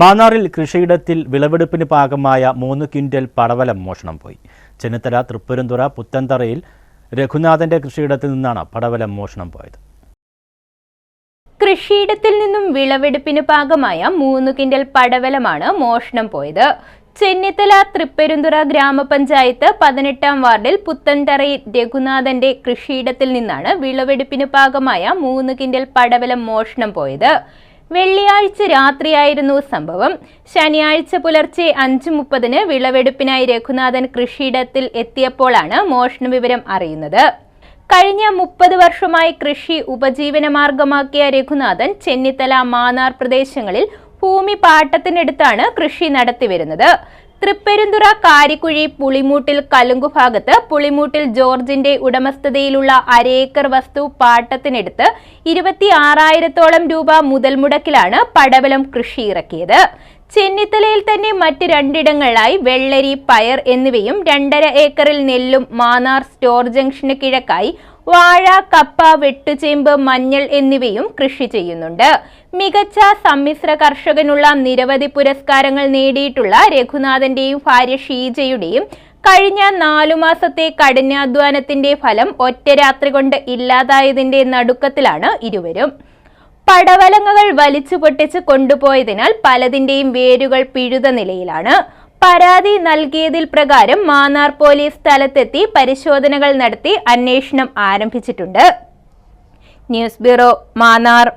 മാന്നാറിൽ കൃഷിയിടത്തിൽ വിളവെടുപ്പിന് പാകമായ മൂന്ന് ക്വിന്റൽ പടവലം മോഷണം പോയി. ചെന്നിത്തല തൃപ്പൂരന്തുറ പുത്തൻതറയിൽ രഘുനാഥന്റെ കൃഷിയിടത്തിൽ നിന്നാണ് പടവലം മോഷണം പോയത്. കൃഷിയിടത്തിൽ നിന്നും വിളവെടുപ്പിന് പാകമായ മൂന്ന് ക്വിന്റൽ പടവലമാണ് മോഷണം പോയത്. ചെന്നിത്തല തൃപ്പെരുന്തുറ ഗ്രാമപഞ്ചായത്ത് പതിനെട്ടാം വാർഡിൽ പുത്തൻതറയിൽ രഘുനാഥന്റെ കൃഷിയിടത്തിൽ നിന്നാണ് വിളവെടുപ്പിന് പാകമായ മൂന്ന് കിൻഡൽ പടവലം മോഷണം പോയത്. വെള്ളിയാഴ്ച രാത്രിയായിരുന്നു സംഭവം. ശനിയാഴ്ച പുലർച്ചെ അഞ്ച് മുപ്പതിന് വിളവെടുപ്പിനായി രഘുനാഥൻ കൃഷിയിടത്തിൽ എത്തിയപ്പോഴാണ് മോഷണ വിവരം അറിയുന്നത്. കഴിഞ്ഞ മുപ്പത് വർഷമായി കൃഷി ഉപജീവന മാർഗമാക്കിയ രഘുനാഥൻ ചെന്നിത്തല മാന്നാർ പ്രദേശങ്ങളിൽ ഭൂമി പാട്ടത്തിനെടുത്താണ് കൃഷി നടത്തിവരുന്നത്. തൃപ്പെരുന്തുറ കാരിക്കുഴി പുളിമൂട്ടിൽ കലുങ്കു ഭാഗത്ത് പുളിമൂട്ടിൽ ജോർജിന്റെ ഉടമസ്ഥതയിലുള്ള അരേക്കർ വസ്തു പാട്ടത്തിനെടുത്ത് ഇരുപത്തി ആറായിരത്തോളം രൂപ മുതൽ മുടക്കിലാണ് പടവലം കൃഷി ഇറക്കിയത്. ചെന്നിത്തലയിൽ തന്നെ മറ്റ് രണ്ടിടങ്ങളിലായി വെള്ളരി പയർ എന്നിവയും രണ്ടര ഏക്കറിൽ നെല്ലും മാന്നാർ സ്റ്റോർ ജംഗ്ഷന് കിഴക്കായി വാഴ കപ്പ വെട്ടുചേമ്പ് മഞ്ഞൾ എന്നിവയും കൃഷി ചെയ്യുന്നുണ്ട്. മികച്ച സമ്മിശ്ര കർഷകനുള്ള നിരവധി പുരസ്കാരങ്ങൾ നേടിയിട്ടുള്ള രഘുനാഥന്റെയും ഭാര്യ ഷീജയുടെയും കഴിഞ്ഞ നാലു മാസത്തെ കഠിനാധ്വാനത്തിന്റെ ഫലം ഒറ്റ രാത്രി കൊണ്ട് ഇല്ലാതായതിന്റെ നടുക്കത്തിലാണ് ഇരുവരും. പടവലങ്ങകൾ വലിച്ചു പൊട്ടിച്ച് കൊണ്ടുപോയതിനാൽ പലതിന്റെയും വേരുകൾ പിഴുത നിലയിലാണ്. പരാതി നൽകിയതിൽ പ്രകാരം മാന്നാർ പോലീസ് സ്ഥലത്തെത്തി പരിശോധനകൾ നടത്തി അന്വേഷണം ആരംഭിച്ചിട്ടുണ്ട്. News bureau Mannar.